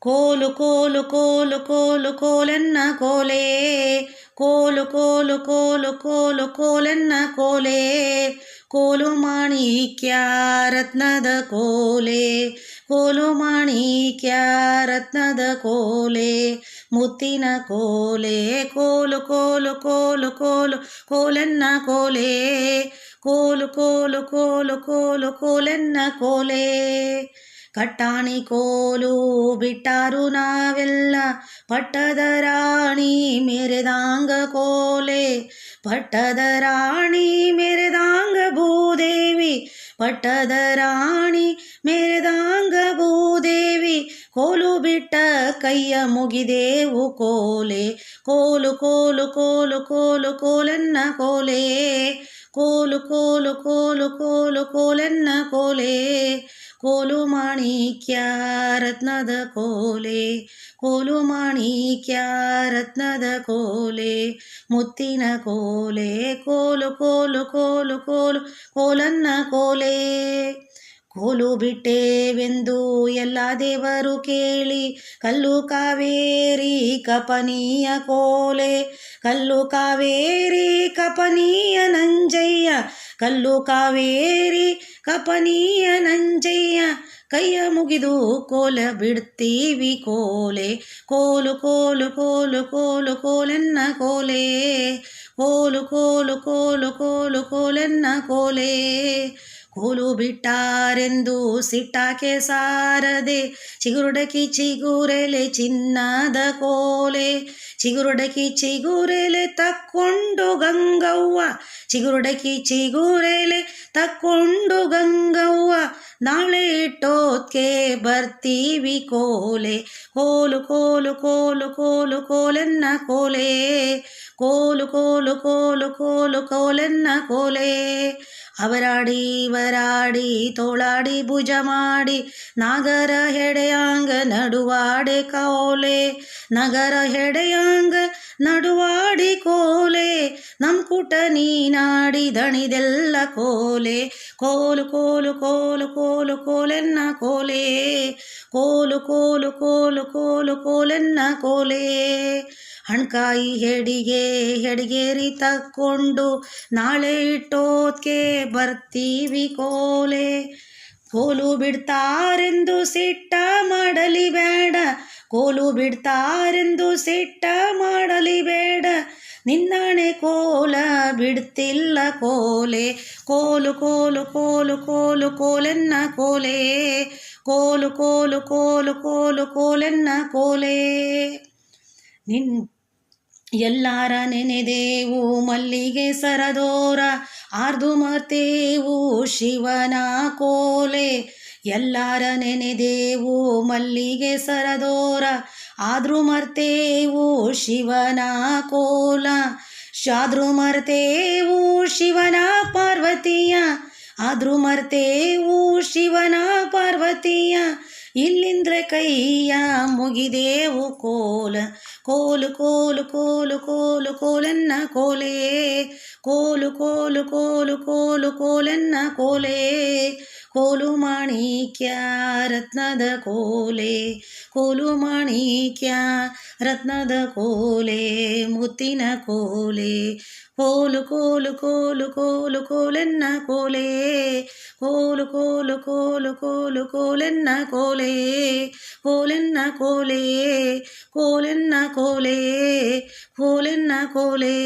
ಕೋಲು ಕೋಲು ಕೋಲು ಕೋಲು ಕೋಲೆನ್ನ ಕೋಲೆ ಕೋಲು ಕೋಲು ಕೋಲು ಕೋಲು ಕೋಲೆನ್ನ ಕೋಲೆ ಕೋಲು ಮಾಣಿಕ್ಯ ರತ್ನದ ಕೋಲೆ ಕೋಲು ಮಾಣಿಕ್ಯ ರತ್ನದ ಕೋಲೆ ಮುತ್ತಿನ ಕೋಲೆ ಕೋಲು ಕೋಲು ಕೋಲು ಕೋಲು ಕೋಲೆನ್ನ ಕೋಲೆ ಕೋಲು ಕೋಲು ಕೋಲು ಕೋಲು ಕೋಲೆನ್ನ ಕೋಲೆ ಕಟ್ಟಾಣಿ ಕೋಲು ಬಿಟ್ಟಾರು ನಾವೆಲ್ಲ. ಪಟ್ಟದ ರಾಣಿ ಮೆರೆದಾಂಗ ಕೋಲೆ. ಪಟ್ಟದ ರಾಣಿ ಮೆರೆದಾಂಗ ಭೂದೇವಿ. ಪಟ್ಟದ ರಾಣಿ ಮೆರೆದಾಂಗ ಭೂದೇವಿ. ಕೋಲು ಬಿಟ್ಟ ಕೈಯ ಮುಗಿದೇವು ಕೋಲೆ. ಕೋಲು ಕೋಲು ಕೋಲು ಕೋಲು, ಕೋಲನ್ನ ಕೋಲೆ. ಕೋಲು ಕೋಲು ಕೋಲು ಕೋಲು, ಕೋಲನ್ನ ಕೋಲೆ. ಕೋಲು ಮಾಣಿಕ್ಯ ರತ್ನದ ಕೋಲೆ ಕೋಲು ಮಾಣಿಕ್ಯ ರತ್ನದ ಕೋಲೆ ಮುತ್ತಿನ ಕೋಲೆ ಕೋಲು ಕೋಲು ಕೋಲು ಕೋಲು ಕೋಲನ್ನ ಕೋಲೆ ಕೋಲು ಬಿಟ್ಟೇವೆಂದು ಎಲ್ಲ ದೇವರು ಕೇಳಿ, ಕಲ್ಲು ಕಾವೇರಿ ಕಪನೀಯ ಕೋಲೆ, ಕಲ್ಲು ಕಾವೇರಿ ಕಪನೀಯ ನಂಜಯ್ಯ ಕಲ್ಲು ಕಾವೇರಿ ಕಪನೀಯ ನಂಜಯ್ಯ, ಕೈಯ ಮುಗಿದು ಕೋಲ ಬಿಡ್ತೀವಿ ಕೋಲೆ. ಕೋಲು ಕೋಲು ಕೋಲು ಕೋಲು ಕೋಲೆನ್ನ ಕೋಲೆ. ಕೋಲು ಕೋಲು ಕೋಲು ಕೋಲು ಕೋಲೆನ್ನ ಕೋಲೆ. ಕೋಲು ಬಿಟ್ಟಾರೆಂದು ಸಿಟ್ಟಾಕೆ ಸಾರದೆ, ಚಿಗುರುಡಕಿ ಚಿಗುರೆಲೆ ಚಿನ್ನದ ಕೋಲೆ, ಚಿಗುರುಡಕಿ ಚಿಗುರೆಲೆ ತಕ್ಕೊಂಡು ಗಂಗವ್ವ, ಚಿಗುರುಡಕಿ ಚಿಗುರೆಲೆ ತಕ್ಕೊಂಡು ಗಂಗವ್ವ ನಾಳೆ ಇಟ್ಟೋತ್ಕೆ ಬರ್ತೀವಿ ಕೋಲೆ. ಕೋಲು ಕೋಲು ಕೋಲು ಕೋಲು, ಕೋಲೆನ್ನ ಕೋಲೆ. ಕೋಲು ಕೋಲು ಕೋಲು ಕೋಲು, ಕೋಲೆನ್ನ ಕೋಲೆ. ಅವರಾಡಿ ವರಾಡಿ ತೋಳಾಡಿ, ಭುಜ ಮಾಡಿ, ನಾಗರ ಹೆಡೆಯಾಂಗ ನಡುವಾಡೆ ಕೋಲೆ. ನಗರ ಹೆಡೆಯಾಂಗ ನಡುವಾಡಿ ಕೋಲೆ. ನಮ್ ಕುಟ ನೀನಾಡಿ ದಣಿದೆಲ್ಲ ಕೋಲೆ. ಕೋಲು ಕೋಲು ಕೋಲು ಕೋಲು ಕೋಲೆನ್ನ ಕೋಲೆ, ಕೋಲು ಕೋಲು ಕೋಲು ಕೋಲು ಕೋಲೆನ್ನ ಕೋಲೆ. ಹಣ್ಕಾಯಿ ಹೆಡಿಗೆ ಹೆಡಿಗೇರಿ ತಕ್ಕೊಂಡು ನಾಳೆ ಇಟ್ಟೋದ್ಕೆ ಬರ್ತೀವಿ ಕೋಲೆ. ಕೋಲು ಬಿಡ್ತಾರೆಂದು ಸಿಟ್ಟ ಮಾಡಲಿ ಬೇಡ, ಕೋಲು ಬಿಡ್ತಾರೆಂದು ಸಿಟ್ಟ ಮಾಡಲಿ ಬೇಡ. ನಿನ್ನಣೆ ಕೋಲ ಬಿಡ್ತಿಲ್ಲ ಕೋಲೆ. ಕೋಲು ಕೋಲು ಕೋಲು ಕೋಲು ಕೋಲೆನ್ನ ಕೋಲೆ. ಕೋಲು ಕೋಲು ಕೋಲು ಕೋಲು ಕೋಲೆನ್ನ ಕೋಲೆ. ನಿನ್ ಎಲ್ಲಾರ ನೆನೆದೇವು ಮಲ್ಲಿಗೆ ಸರದೋರ. ಆರ್ದು ಮರ್ತೇವು ಶಿವನ ಕೋಲೆ. ಎಲ್ಲಾರ ನೆನೆದೇವು ಮಲ್ಲಿಗೆ ಸರದೋರ. ಆದ್ರೂ ಮರ್ತೇವು ಶಿವನ ಕೋಲ, ಶಾದ್ರೂ ಮರ್ತೇವು ಶಿವನ ಪಾರ್ವತಿಯ, ಆದ್ರೂ ಮರ್ತೇವು ಶಿವನ ಪಾರ್ವತಿಯ. ಇಲ್ಲಿಂದ್ರ ಕೈಯ ಮುಗಿದೇವು ಕೋಲ, ಕೋಲು ಕೋಲು ಕೋಲು ಕೋಲು ಕೋಲನ್ನ ಕೋಲೆ, ಕೋಲು ಕೋಲು ಕೋಲು ಕೋಲು ಕೋಲನ್ನ ಕೋಲೆ. ಕೋಲು ಮಾಣಿಕ್ಯ ರತ್ನದ ಕೋಲೆ ಕೋಲು ಮಾಣಿಕ್ಯ ರತ್ನದ ಕೋಲೆ ಮುತ್ತಿನ ಕೋಲೆ ಕೋಲು ಕೋಲು ಕೋಲು ಕೋಲು ಕೋಲೆನ್ನ ಕೋಲೆ ಕೋಲು ಕೋಲು ಕೋಲು ಕೋಲು ಕೋಲೆನ್ನ ಕೋಲೆ ಕೋಲೆನ್ನ ಕೋಲೆ ಕೋಲೆನ್ನ ಕೋಲೆ ಕೋಲೆನ್ನ ಕೋಲೆ